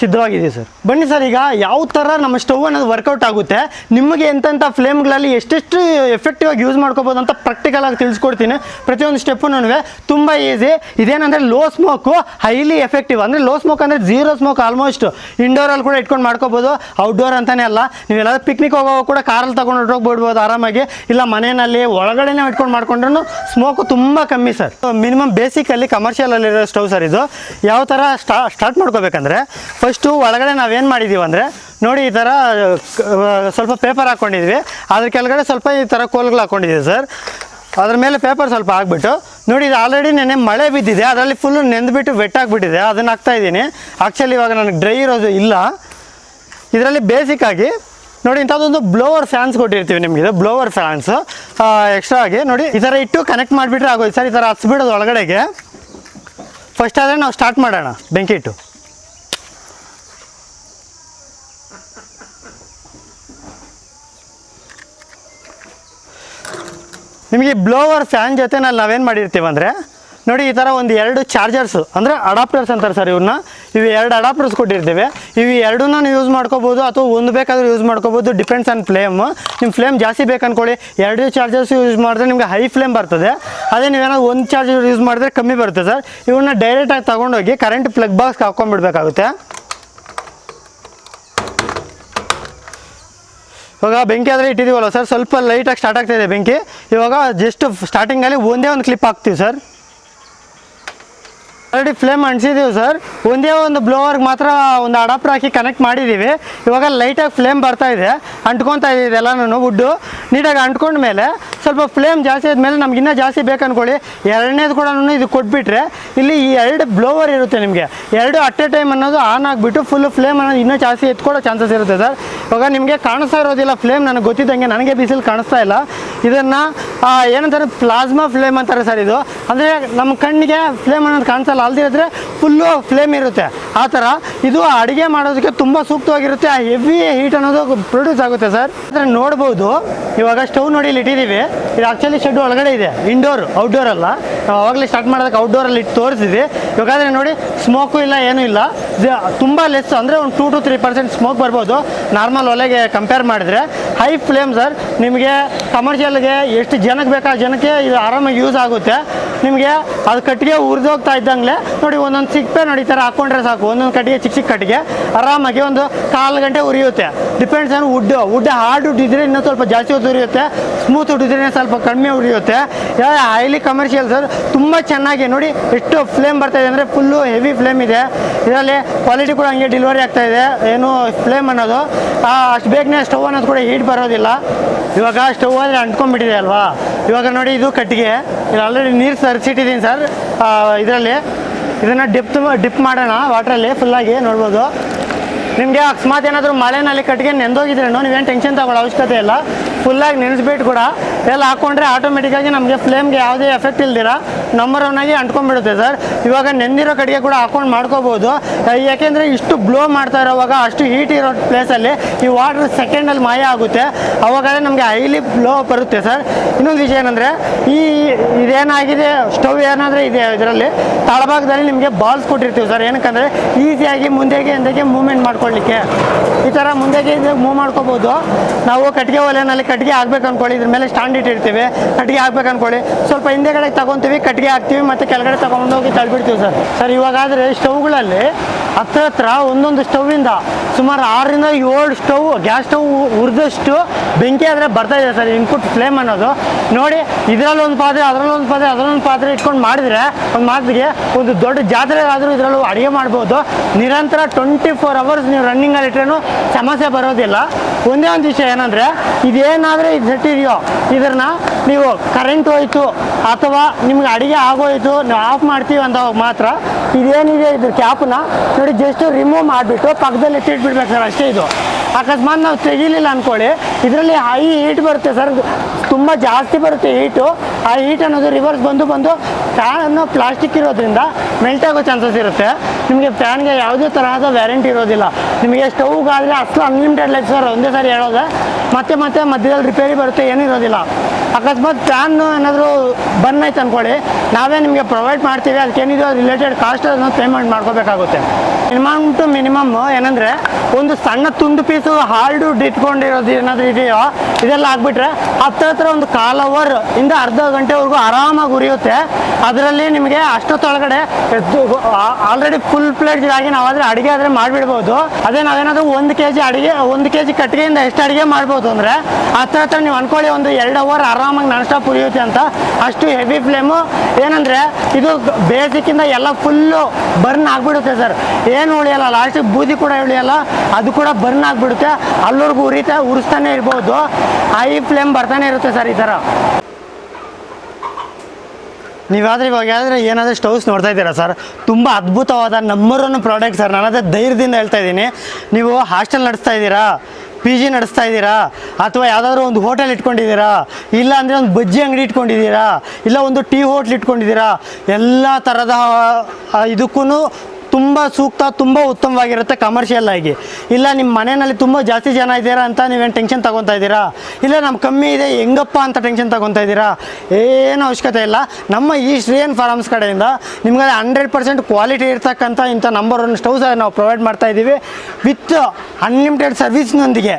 ಸಿದ್ಧವಾಗಿದ್ದೀವಿ ಸರ್. ಬನ್ನಿ ಸರ್, ಈಗ ಯಾವ ಥರ ನಮ್ಮ ಸ್ಟವ್ ಅನ್ನೋದು ವರ್ಕೌಟ್ ಆಗುತ್ತೆ, ನಿಮಗೆ ಎಂತೆಂಥ ಫ್ಲೇಮ್ಗಳಲ್ಲಿ ಎಷ್ಟೆಷ್ಟು ಎಫೆಕ್ಟಿವ್ ಆಗಿ ಯೂಸ್ ಮಾಡ್ಕೋಬೋದು ಅಂತ ಪ್ರಾಕ್ಟಿಕಲ್ ಆಗಿ ತಿಳಿಸ್ಕೊಡ್ತೀನಿ. ಪ್ರತಿಯೊಂದು ಸ್ಟೆಪ್ಪು ತುಂಬ ಈಸಿ ಇದೇನಂದರೆ ಲೋ ಸ್ಮೋಕು ಹೈಲಿ ಎಫೆಕ್ಟಿವ್ ಅಂದರೆ ಲೋ ಸ್ಮೋಕ್ ಅಂದರೆ ಜೀರೋ ಸ್ಮೋಕ್ ಆಲ್ಮೋಸ್ಟ್ ಇಂಡೋರಲ್ಲಿ ಕೂಡ ಇಟ್ಕೊಂಡು ಮಾಡ್ಕೋಬೋದು. ಔಟ್ಡೋರ್ ಅಂತಲೇ ಅಲ್ಲ. ನೀವೆಲ್ಲ ಪಿಕ್ನಿಕ್ ಹೋಗೋ ಕೂಡ ಕಾರಲ್ಲಿ ತಗೊಂಡು ಹೋಗ್ಬಿಡ್ಬೋದು ಆರಾಮಾಗಿ. ಇಲ್ಲ ಮನೆಯಲ್ಲಿ, ಒಳಗಡೆನೇ ಇಟ್ಕೊಂಡು ಮಾಡ್ಕೊಂಡ್ರೂ ಸ್ಮೋಕು ತುಂಬ ಕಮ್ಮಿ ಸರ್. ಮಿನಿಮಮ್ ಬೇಸಿಕಲ್ಲಿ ಕಮರ್ಷಿಯಲಲ್ಲಿರೋ ಸ್ಟವ್ ಸರ್ ಇದು. ಯಾವ ಥರ ಸ್ಟಾ ಸ್ಟಾರ್ಟ್ ಮಾಡ್ಕೋಬೇಕಂದ್ರೆ ಫಸ್ಟು ಒಳಗಡೆ ನಾವೇನು ಮಾಡಿದ್ದೀವಿ ಅಂದರೆ ನೋಡಿ ಈ ಥರ ಸ್ವಲ್ಪ ಪೇಪರ್ ಹಾಕ್ಕೊಂಡಿದ್ವಿ ಅದ್ರ ಕೆಳಗಡೆ ಸ್ವಲ್ಪ ಈ ಥರ ಕೋಲ್ಗಳು ಹಾಕ್ಕೊಂಡಿದ್ದೀವಿ ಸರ್. ಅದ್ರ ಮೇಲೆ ಪೇಪರ್ ಸ್ವಲ್ಪ ಹಾಕ್ಬಿಟ್ಟು, ನೋಡಿ ಇದು ಆಲ್ರೆಡಿ ನೆನೆ ಮಳೆ ಬಿದ್ದಿದೆ. ಅದರಲ್ಲಿ ಫುಲ್ಲು ನೆಂದ್ಬಿಟ್ಟು ವೆಟ್ ಆಗಿಬಿಟ್ಟಿದೆ. ಅದನ್ನು ಹಾಕ್ತಾ ಇದ್ದೀನಿ. ಆ್ಯಕ್ಚುಲಿ ಇವಾಗ ನನಗೆ ಡ್ರೈ ಇರೋದು ಇಲ್ಲ. ಇದರಲ್ಲಿ ಬೇಸಿಕ್ ಆಗಿ ನೋಡಿ, ಇಂಥದ್ದೊಂದು ಬ್ಲೋವರ್ ಫ್ಯಾನ್ಸ್ ಕೊಟ್ಟಿರ್ತೀವಿ ನಿಮಗೆ ಬ್ಲೋವರ್ ಫ್ಯಾನ್ಸ್ ಎಕ್ಸ್ಟ್ರಾ ಆಗಿ ನೋಡಿ, ಈ ಥರ ಇಟ್ಟು ಕನೆಕ್ಟ್ ಮಾಡಿಬಿಟ್ರೆ ಆಗೋದು ಸರ್, ಈ ಥರ ಹಚ್ಬಿಡೋದು ಒಳಗಡೆಗೆ. ಫಸ್ಟ್ ಆದರೆ ನಾವು ಸ್ಟಾರ್ಟ್ ಮಾಡೋಣ, ಬೆಂಕಿ ಇಟ್ಟು. ನಿಮಗೆ ಬ್ಲೋವರ್ ಫ್ಯಾನ್ ಜೊತೆನಲ್ಲಿ ನಾವೇನು ಮಾಡಿರ್ತೀವಿ ಅಂದರೆ ನೋಡಿ, ಈ ಥರ ಒಂದು ಎರಡು ಚಾರ್ಜರ್ಸು ಅಂದರೆ ಅಡಾಪ್ಟರ್ಸ್ ಅಂತಾರೆ ಸರ್ ಇವನ್ನ ಇವು ಎರಡು ಅಡಾಪ್ಟರ್ಸ್ ಕೊಟ್ಟಿರ್ತೀವಿ. ಇವು ಎರಡೂ ನೀವು ಯೂಸ್ ಮಾಡ್ಕೋಬೋದು, ಅಥವಾ ಒಂದು ಬೇಕಾದರೂ ಯೂಸ್ ಮಾಡ್ಕೋಬೋದು ಡಿಪೆಂಡ್ಸ್ ಆನ್ ಫ್ಲೇಮ್ ನಿಮ್ಮ ಫ್ಲೇಮ್ ಜಾಸ್ತಿ ಬೇಕು ಅನ್ಕೊಳ್ಳಿ. ಎರಡು ಚಾರ್ಜರ್ಸ್ ಯೂಸ್ ಮಾಡಿದ್ರೆ ನಿಮಗೆ ಹೈ ಫ್ಲೇಮ್ ಬರ್ತದೆ. ಅದೇ ನೀವೇನಾದ್ರು ಒಂದು ಚಾರ್ಜರ್ ಯೂಸ್ ಮಾಡಿದ್ರೆ ಕಮ್ಮಿ ಬರುತ್ತೆ ಸರ್. ಇವನ್ನ ಡೈರೆಕ್ಟಾಗಿ ತೊಗೊಂಡೋಗಿ ಕರೆಂಟ್ ಪ್ಲಗ್ ಬಾಕ್ಸ್ಗೆ ಹಾಕ್ಕೊಂಡ್ಬಿಡ್ಬೇಕಾಗುತ್ತೆ ಇವಾಗ ಬೆಂಕಿ ಆದರೆ ಇಟ್ಟಿದ್ದೀವಲ್ಲ ಸರ್, ಸ್ವಲ್ಪ ಲೈಟಾಗಿ ಸ್ಟಾರ್ಟ್ ಆಗ್ತಾಯಿದೆ ಬೆಂಕಿ. ಇವಾಗ ಜಸ್ಟ್ ಸ್ಟಾರ್ಟಿಂಗಲ್ಲಿ ಒಂದೇ ಒಂದು ಕ್ಲಿಪ್ ಹಾಕ್ತೀವಿ ಸರ್. ಆಲ್ರೆಡಿ ಫ್ಲೇಮ್ ಅಂಟಿಸಿದ್ದೀವಿ ಸರ್ ಒಂದೇ ಒಂದು ಬ್ಲೋವರ್ಗೆ ಮಾತ್ರ ಒಂದು ಅಡಾಪ್ಟರ್ ಹಾಕಿ ಕನೆಕ್ಟ್ ಮಾಡಿದ್ದೀವಿ ಇವಾಗ ಲೈಟಾಗಿ ಫ್ಲೇಮ್ ಬರ್ತಾ ಇದೆ. ಅಂಟ್ಕೊತಾ ಇದೆ ಇದೆಲ್ಲನೂ ವುಡ್ಡು ನೀಟಾಗಿ ಅಂಟ್ಕೊಂಡ ಮೇಲೆ ಸ್ವಲ್ಪ ಫ್ಲೇಮ್ ಜಾಸ್ತಿ ಆದಮೇಲೆ ನಮ್ಗೆ ಇನ್ನೂ ಜಾಸ್ತಿ ಬೇಕು ಅನ್ಕೊಳ್ಳಿ. ಎರಡನೇದು ಕೂಡ ಇದು ಕೊಟ್ಬಿಟ್ರೆ ಇಲ್ಲಿ ಈ ಎರಡು ಬ್ಲೋವರ್ ಇರುತ್ತೆ ನಿಮಗೆ. ಎರಡು ಅಟ್ ಎ ಟೈಮ್ ಅನ್ನೋದು ಆನ್ ಆಗಿಬಿಟ್ಟು ಫುಲ್ ಫ್ಲೇಮ್ ಅನ್ನೋದು ಇನ್ನೂ ಜಾಸ್ತಿ ಎತ್ಕೊಳ್ಳೋ ಚಾನ್ಸಸ್ ಇರುತ್ತೆ ಸರ್ ಇವಾಗ ನಿಮಗೆ ಕಾಣಿಸ್ತಾ ಇರೋದಿಲ್ಲ ಫ್ಲೇಮ್ ನನಗೆ ಗೊತ್ತಿದ್ದಂಗೆ, ನನಗೆ ಬಿಸಿಲು ಕಾಣಿಸ್ತಾ ಇಲ್ಲ. ಇದನ್ನು ಏನಂತಾರೆ? ಪ್ಲಾಸ್ಮಾ ಫ್ಲೇಮ್ ಅಂತಾರೆ ಸರ್ ಇದು. ಅಂದರೆ ನಮ್ಮ ಕಣ್ಣಿಗೆ ಫ್ಲೇಮ್ ಅನ್ನೋದು ಕಾಣಿಸಲ್ಲ ಅಲ್ದಿದ್ರೆ ಫುಲ್ಲು ಫ್ಲೇಮ್ ಇರುತ್ತೆ. ಆ ಥರ ಇದು ಅಡುಗೆ ಮಾಡೋದಕ್ಕೆ ತುಂಬ ಸೂಕ್ತವಾಗಿರುತ್ತೆ. ಆ ಹೆವಿ ಹೀಟ್ ಅನ್ನೋದು ಪ್ರೊಡ್ಯೂಸ್ ಆಗುತ್ತೆ ಸರ್. ಅಂದರೆ ನೋಡ್ಬೋದು, ಇವಾಗ ಸ್ಟವ್ ನೋಡಿ ಇಲ್ಲಿ ಇಟ್ಟಿದ್ದೀವಿ. ಇದು ಆ್ಯಕ್ಚುಲಿ ಶೆಡ್ ಒಳಗಡೆ ಇದೆ ಇಂಡೋರ್ ಔಟ್ಡೋರ್ ಅಲ್ಲ. ನಾವು ಆವಾಗಲೇ ಸ್ಟಾರ್ಟ್ ಮಾಡೋದಕ್ಕೆ ಔಟ್ಡೋರಲ್ಲಿ ಇಟ್ಟು ತೋರಿಸಿದ್ವಿ. ಇವಾಗಾದರೆ ನೋಡಿ ಸ್ಮೋಕು ಇಲ್ಲ, ಏನೂ ಇಲ್ಲ. ತುಂಬ ಲೆಸ್ ಅಂದರೆ ಒಂದು two to three percent smoke ಬರ್ಬೋದು. ನಾರ್ಮಲ್ ಒಲೆಗೆ ಕಂಪೇರ್ ಮಾಡಿದ್ರೆ. ಹೈ ಫ್ಲೇಮ್ ಸರ್ ನಿಮಗೆ ಕಮರ್ಷಿಯಲ್ಗೆ ಎಷ್ಟು ಜನಕ್ಕೆ ಬೇಕಾ? ಜನಕ್ಕೆ ಇದು ಆರಾಮಾಗಿ ಯೂಸ್ ಆಗುತ್ತೆ. ನಿಮಗೆ ಅದು ಕಟ್ಟಿಗೆ ಉರಿದೋಗ್ತಾ ಇದ್ದಂಗೆ ನೋಡಿ ಒಂದೊಂದು ಸಿಪ್ಪೆ ನೋಡಿ ಥರ ಹಾಕೊಂಡ್ರೆ ಸಾಕು. ಒಂದೊಂದು ಕಟ್ಟಿಗೆ ಚಿಕ್ಕ ಚಿಕ್ಕ ಕಟ್ಟಿಗೆ ಆರಾಮಾಗಿ ಒಂದು ಕಾಲು ಗಂಟೆ ಉರಿಯುತ್ತೆ. Depends on wood wood hard wood ಇದ್ರೆ ಇನ್ನೂ ಸ್ವಲ್ಪ ಜಾಸ್ತಿ ಹೊತ್ತು ಉರಿಯುತ್ತೆ. ಸ್ಮೂತ್ ವುಡ್ ಇದ್ರೆ ಸ್ವಲ್ಪ ಕಡಿಮೆ ಉರಿಯುತ್ತೆ. ಹೈಲಿ ಕಮರ್ಷಿಯಲ್ ಸರ್ ತುಂಬ ಚೆನ್ನಾಗಿ ನೋಡಿ ಎಷ್ಟು ಫ್ಲೇಮ್ ಬರ್ತಾ ಇದೆ ಅಂದರೆ ಫುಲ್ಲು ಹೆವಿ ಫ್ಲೇಮ್ ಇದೆ. ಇದರಲ್ಲಿ ಕ್ವಾಲಿಟಿ ಕೂಡ ಹಂಗೆ ಡೆಲಿವರಿ ಆಗ್ತಾ ಇದೆ. ಏನು ಫ್ಲೇಮ್ ಅನ್ನೋದು. ಅಷ್ಟು ಬೇಗನೆ ಸ್ಟವ್ ಅನ್ನೋದು ಕೂಡ ಹೀಟ್ ಬರೋದಿಲ್ಲ. ಇವಾಗ ಸ್ಟವ್ ಆದರೆ ಅಂಟ್ಕೊಂಡ್ಬಿಟ್ಟಿದೆ ಅಲ್ವಾ? ಇವಾಗ ನೋಡಿ ಇದು ಕಟ್ಟಿಗೆ. ಇಲ್ಲಿ ಆಲ್ರೆಡಿ ನೀರು ಸರಿಸಿಟ್ಟಿದ್ದೀನಿ ಸರ್ ಇದರಲ್ಲಿ. ಇದನ್ನು ಡಿಪ್ ಡಿಪ್ ಮಾಡೋಣ. ವಾಟ್ರಲ್ಲಿ ಫುಲ್ಲಾಗಿ ನೋಡ್ಬೋದು. ನಿಮಗೆ ಅಕಸ್ಮಾತ್ ಏನಾದರೂ ಮಳೆನಲ್ಲಿ ಕಟ್ಟಿಗೆ ನೆಂದೋಗಿದ್ರೇನು ನೀವೇನು ಟೆನ್ಷನ್ ತಗೊಳ್ಳೋ ಅವಶ್ಯಕತೆ ಇಲ್ಲ. ಫುಲ್ಲಾಗಿ ನೆನೆಸ್ಬಿಟ್ಟು ಕೂಡ ಎಲ್ಲ ಹಾಕ್ಕೊಂಡ್ರೆ ಆಟೋಮೆಟಿಕ್ಕಾಗಿ ನಮಗೆ ಫ್ಲೇಮ್ಗೆ ಯಾವುದೇ ಎಫೆಕ್ಟ್ ಇಲ್ದಿರ ನಂಬರ್ ಒನ್ ಆಗಿ ಅಂಟ್ಕೊಂಡ್ಬಿಡುತ್ತೆ ಸರ್ ಇವಾಗ ನೆಂದಿರೋ ಕಡೆಗೆ ಕೂಡ ಹಾಕೊಂಡು ಮಾಡ್ಕೋಬೋದು. ಯಾಕೆಂದರೆ ಇಷ್ಟು ಬ್ಲೋ ಮಾಡ್ತಾ ಇರೋವಾಗ ಅಷ್ಟು ಹೀಟ್ ಇರೋ ಪ್ಲೇಸಲ್ಲಿ ಈ ವಾಟರ್ ಸೆಕೆಂಡಲ್ಲಿ ಮಾಯ ಆಗುತ್ತೆ. ಅವಾಗಾದ್ರೆ ನಮಗೆ ಹೈಲಿ ಬ್ಲೋ ಬರುತ್ತೆ ಸರ್ ಇನ್ನೊಂದು ವಿಷಯ ಏನಂದರೆ, ಈ ಇದೇನಾಗಿದೆ ಸ್ಟವ್ ಏನಾದರೂ ಇದೆ ಇದರಲ್ಲಿ? ತಳಭಾಗದಲ್ಲಿ ನಿಮಗೆ ಬಾಲ್ಸ್ ಕೊಟ್ಟಿರ್ತೀವಿ ಸರ್ ಏನಕ್ಕಂದರೆ ಈಸಿಯಾಗಿ ಮುಂದೆಗೆ ಹಿಂದೆಗೆ ಮೂವ್ಮೆಂಟ್ ಮಾಡ್ಕೊಳ್ಳಿಕ್ಕೆ ಈ ಥರ ಮುಂದೆಗೆ ಮೂವ್ ಮಾಡ್ಕೋಬೋದು. ನಾವು ಕಟ್ಟಿಗೆ ಒಲೆನಲ್ಲಿ ಕಟ್ಟಿಗೆ ಹಾಕ್ಬೇಕು ಅನ್ಕೊಳ್ಳಿ, ಇದ್ರ ಮೇಲೆ ಸ್ಟ್ಯಾಂಡ್ ಇಟ್ಟಿರ್ತೀವಿ, ಕಟ್ಟಿಗೆ ಹಾಕ್ಬೇಕು ಅನ್ಕೊಳ್ಳಿ. ಸ್ವಲ್ಪ ಹಿಂದೆಗಡೆ ತಗೊಂತೀವಿ, ಕಟ್ಟಿಗೆ ಹಾಕ್ತೀವಿ, ಮತ್ತು ಕೆಳಗಡೆ ತಗೊಂಡೋಗಿ ತಳ್ಬಿಡ್ತೀವಿ ಸರ್. ಸರ್, ಇವಾಗಾದರೆ ಸ್ಟವ್ಗಳಲ್ಲಿ ಹತ್ರ ಹತ್ರ ಒಂದೊಂದು ಸ್ಟವ್ವಿಂದ ಸುಮಾರು ಆರರಿಂದ ಏಳು ಸ್ಟವ್, ಗ್ಯಾಸ್ ಸ್ಟವ್ ಉರಿದಷ್ಟು ಬೆಂಕಿ ಆದರೆ ಬರ್ತಾ ಇದೆ ಸರ್ ಇನ್ಪುಟ್ ಫ್ಲೇಮ್ ಅನ್ನೋದು. ನೋಡಿ, ಇದರಲ್ಲಿ ಒಂದು ಪಾತ್ರೆ, ಅದರಲ್ಲಿ ಒಂದು ಪಾತ್ರೆ ಅದರಲ್ಲೊಂದು ಪಾತ್ರೆ ಇಟ್ಕೊಂಡು ಮಾಡಿದರೆ ಒಂದು ಮಾತಿಗೆ ಒಂದು ದೊಡ್ಡ ಜಾತ್ರೆ ಆದರೂ ಇದರಲ್ಲೂ ಅಡುಗೆ ಮಾಡ್ಬೋದು. ನಿರಂತರ ಟ್ವೆಂಟಿ ಫೋರ್ ಅವರ್ಸ್ ನೀವು ರನ್ನಿಂಗಲ್ಲಿ ಇಟ್ರೂ ಸಮಸ್ಯೆ ಬರೋದಿಲ್ಲ. ಒಂದೇ ಒಂದು ವಿಷಯ ಏನಂದರೆ, ಇದೇನಾದರೆ ಇದು ಸೆಟ್ಟಿದೆಯೋ, ಇದನ್ನು ನೀವು ಕರೆಂಟ್ ಹೋಯ್ತು ಅಥವಾ ನಿಮ್ಗೆ ಅಡುಗೆ ಆಗೋಯ್ತು, ನೀವು ಆಫ್ ಮಾಡ್ತೀವಿ ಅಂದಾಗ ಮಾತ್ರ ಇದೇನಿದೆ ಇದ್ರ ಕ್ಯಾಪ್ನ ನೋಡಿ ಜಸ್ಟ್ ರಿಮೂವ್ ಮಾಡಿಬಿಟ್ಟು ಪಕ್ಕದಲ್ಲಿ ಎತ್ತಿಟ್ಬಿಡ್ಬೇಕು ಸರ್ ಅಷ್ಟೇ ಇದು. ಅಕಸ್ಮಾತ್ ನಾವು ತೆಗಿಲಿಲ್ಲ ಅಂದ್ಕೊಳ್ಳಿ ಇದರಲ್ಲಿ ಹೈ ಹೀಟ್ ಬರುತ್ತೆ ಸರ್ ತುಂಬ ಜಾಸ್ತಿ ಬರುತ್ತೆ ಹೀಟು ಆ ಹೀಟ್ ಅನ್ನೋದು ರಿವರ್ಸ್ ಬಂದು ಬಂದು ಫ್ಯಾನು ಪ್ಲಾಸ್ಟಿಕ್ ಇರೋದ್ರಿಂದ ಮೆಲ್ಟ್ ಆಗೋ ಚಾನ್ಸಸ್ ಇರುತ್ತೆ. ನಿಮಗೆ ಫ್ಯಾನ್ಗೆ ಯಾವುದೇ ತರಹದ ವ್ಯಾರಂಟಿ ಇರೋದಿಲ್ಲ. ನಿಮಗೆ ಸ್ಟೌಗಾದರೆ ಅಷ್ಟು ಅನ್ಲಿಮಿಟೆಡ್ ಲೈಫ್ ಸರ್ ಒಂದೇ ಸಾರಿ ಹೇಳೋದು. ಮತ್ತೆ ಮತ್ತೆ ಮಧ್ಯದಲ್ಲಿ ರಿಪೇರಿ ಬರುತ್ತೆ, ಏನೂ ಇರೋದಿಲ್ಲ. ಅಕಸ್ಮಾತ್ ಫ್ಯಾನ್ ಏನಾದರೂ ಬರ್ನ್ ಆಯ್ತು ಅಂದ್ಕೊಳ್ಳಿ ನಾವೇ ನಿಮಗೆ ಪ್ರೊವೈಡ್ ಮಾಡ್ತೀವಿ ಅದಕ್ಕೇನಿದೆಯೋ ರಿಲೇಟೆಡ್ ಕಾಸ್ಟ್ ಅದನ್ನು ಪೇಮೆಂಟ್ ಮಾಡ್ಕೋಬೇಕಾಗುತ್ತೆ. ಮಿನಿಮಮ್ ಟು ಮಿನಿಮಮ್ ಏನಂದರೆ, ಒಂದು ಸಣ್ಣ ತುಂಡು ಪೀಸು ಹಾರ್ಡು ಇಟ್ಕೊಂಡಿರೋದು ಏನಾದರೂ ಇದೆಯೋ, ಇದೆಲ್ಲ ಆಗಿಬಿಟ್ರೆ ಹತ್ರ ಹತ್ರ ಒಂದು ಕಾಲ್ ಅವರ್ ಇಂದ ಅರ್ಧ ಗಂಟೆವರೆಗೂ ಆರಾಮಾಗಿ ಉರಿಯುತ್ತೆ. ಅದರಲ್ಲಿ ನಿಮಗೆ ಅಷ್ಟೊತ್ತೊಳಗಡೆ ಆಲ್ರೆಡಿ ಫುಲ್ ಪ್ಲೇಟ್ ಆಗಿ ನಾವಾದರೆ ಅಡುಗೆ ಆದರೆ ಮಾಡಿಬಿಡ್ಬೋದು. ಅದೇ ನಾವೇನಾದರೂ ಒಂದು ಕೆ ಜಿ ಅಡುಗೆ, ಒಂದು ಕೆ ಜಿ ಕಟ್ಟಿಗೆಯಿಂದ ಎಷ್ಟು ಅಡುಗೆ ಮಾಡ್ಬೋದು ಅಂದರೆ, ಹತ್ರ ಹತ್ರ ನೀವು ಅನ್ಕೊಳ್ಳಿ ಒಂದು ಎರಡು ಅವರ್ ಆರಾಮಾಗಿ ನಾನ್ ಸ್ಟಾಪ್ ಉರಿಯುತ್ತೆ ಅಂತ ಅಷ್ಟು ಹೆವಿ ಫ್ಲೇಮು ಏನಂದರೆ ಇದು ಬೇಸಿಕ್ಕಿಂದ ಎಲ್ಲ ಫುಲ್ಲು ಬರ್ನ್ ಆಗಿಬಿಡುತ್ತೆ ಸರ್ ಏನು ಉಳಿಯಲ್ಲ ಲಾಸ್ಟಿಗೆ ಬೂದಿ ಕೂಡ ಉಳಿಯಲ್ಲ, ಅದು ಕೂಡ ಬರ್ನ್ ಆಗಿಬಿಡುತ್ತೆ. ಅಲ್ಲೋರ್ಗು ಉರಿತಾ, ಉರಿಸ್ತಾನೆ ಇರ್ಬೋದು. ಹೈ ಫ್ಲೇಮ್ ಬರ್ತಾನೆ ಇರುತ್ತೆ ಸರ್ ಈ ಥರ ನೀವಾದ್ರೆ ಇವಾಗ ಯಾವ್ದಾದ್ರೆ ಏನಾದರೂ ಸ್ಟೌಸ್ ನೋಡ್ತಾ ಇದ್ದೀರಾ ಸರ್ ತುಂಬ ಅದ್ಭುತವಾದ ನಂಬರ್ ಒನ್ ಪ್ರಾಡಕ್ಟ್ ಸರ್ ನಾನು ಅದೇ ಧೈರ್ಯದಿಂದ ಹೇಳ್ತಾ ಇದ್ದೀನಿ. ನೀವು ಹಾಸ್ಟೆಲ್ ನಡೆಸ್ತಾ ಇದ್ದೀರಾ? ಪಿ ಜಿ ನಡೆಸ್ತಾ ಇದ್ದೀರಾ? ಅಥವಾ ಯಾವುದಾದ್ರೂ ಒಂದು ಹೋಟೆಲ್ ಇಟ್ಕೊಂಡಿದ್ದೀರಾ? ಇಲ್ಲ ಅಂದರೆ ಒಂದು ಬಜ್ಜಿ ಅಂಗಡಿ ಇಟ್ಕೊಂಡಿದ್ದೀರಾ? ಇಲ್ಲ ಒಂದು ಟೀ ಹೋಟ್ಲ್ ಇಟ್ಕೊಂಡಿದ್ದೀರಾ? ಎಲ್ಲ ಥರದ ಇದಕ್ಕೂ ತುಂಬ ಸೂಕ್ತ, ತುಂಬ ಉತ್ತಮವಾಗಿರುತ್ತೆ ಕಮರ್ಷಿಯಲ್ ಆಗಿ. ಇಲ್ಲ ನಿಮ್ಮ ಮನೆಯಲ್ಲಿ ತುಂಬ ಜಾಸ್ತಿ ಜನ ಇದ್ದೀರಾ ಅಂತ ನೀವೇನು ಟೆನ್ಷನ್ ತಗೊತಾ ಇದ್ದೀರಾ? ಇಲ್ಲ ನಮ್ಮ ಕಮ್ಮಿ ಇದೆ, ಹೆಂಗಪ್ಪ ಅಂತ ಟೆನ್ಷನ್ ತಗೊತಾ ಇದ್ದೀರಾ? ಏನು ಅವಶ್ಯಕತೆ ಇಲ್ಲ. ನಮ್ಮ ಈ ಶ್ರೀಯನ್ ಫಾರ್ಮ್ಸ್ ಕಡೆಯಿಂದ ನಿಮಗೆ ಹಂಡ್ರೆಡ್ ಪರ್ಸೆಂಟ್ ಕ್ವಾಲಿಟಿ ಇರ್ತಕ್ಕಂಥ ಇಂಥ ನಂಬರ್ ಒನ್ ಸ್ಟವ್ಸ್ ನಾವು ಪ್ರೊವೈಡ್ ಮಾಡ್ತಾ ಇದ್ದೀವಿ ವಿತ್ ಅನ್ಲಿಮಿಟೆಡ್ ಸರ್ವಿಸ್ನೊಂದಿಗೆ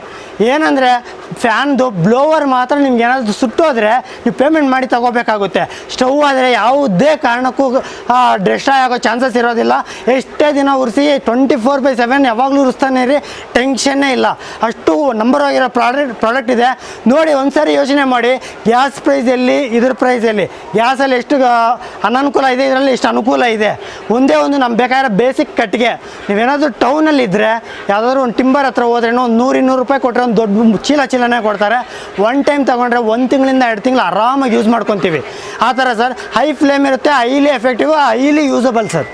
ಏನಂದರೆ ಫ್ಯಾನ್ದು ಬ್ಲೋವರ್ ಮಾತ್ರ ನಿಮ್ಗೆ ಏನಾದರೂ ಸುಟ್ಟೋದ್ರೆ ನೀವು ಪೇಮೆಂಟ್ ಮಾಡಿ ತಗೋಬೇಕಾಗುತ್ತೆ. ಸ್ಟವ್ ಆದರೆ ಯಾವುದೇ ಕಾರಣಕ್ಕೂ ಡೆಸ್ಟ್ರಾಯ್ ಆಗೋ ಚಾನ್ಸಸ್ ಇರೋದಿಲ್ಲ. ಎಷ್ಟೇ ದಿನ ಉರಿಸಿ ಟ್ವೆಂಟಿ ಫೋರ್ ಬೈ ಸೆವೆನ್ ಯಾವಾಗಲೂ ಉರಿಸ್ತಾನೆ ಇರಿ ಟೆನ್ಷನ್ನೇ ಇಲ್ಲ. ಅಷ್ಟು ನಂಬರ್ ಆಗಿರೋ ಪ್ರಾಡಕ್ಟ್ ಪ್ರಾಡಕ್ಟ್ ಇದೆ. ನೋಡಿ, ಒಂದ್ಸರಿ ಯೋಚನೆ ಮಾಡಿ ಗ್ಯಾಸ್ ಪ್ರೈಸ್ ಎಲ್ಲಿ, ಇದ್ರ ಪ್ರೈಸ್ ಎಲ್ಲಿ? ಗ್ಯಾಸಲ್ಲಿ ಎಷ್ಟು ಅನನುಕೂಲ ಇದೆ, ಇದರಲ್ಲಿ ಎಷ್ಟು ಅನುಕೂಲ ಇದೆ. ಒಂದೇ ಒಂದು ನಮ್ಗೆ ಬೇಕಾಗಿರೋ ಬೇಸಿಕ್ ಕಟ್ಟಿಗೆ. ನೀವೇನಾದರೂ ಟೌನಲ್ಲಿ ಇದ್ದರೆ ಯಾವುದಾದ್ರು ಒಂದು ಟಿಂಬರ್ ಹತ್ರ ಹೋದ್ರೆ ಒಂದು ನೂರು, ಇನ್ನೂರು ರೂಪಾಯಿ ಕೊಟ್ಟರೆ ಒಂದು ದೊಡ್ಡ ಚೀಲ ಚೀಲನೇ ಕೊಡ್ತಾರೆ. ಒನ್ ಟೈಮ್ ತೊಗೊಂಡ್ರೆ ಒಂದು ತಿಂಗಳಿಂದ ಎರಡು ತಿಂಗಳು ಆರಾಮಾಗಿ ಯೂಸ್ ಮಾಡ್ಕೊತೀವಿ. ಆ ಥರ ಸರ್ ಹೈ ಫ್ಲೇಮ್ ಇರುತ್ತೆ highly effective highly usable sir.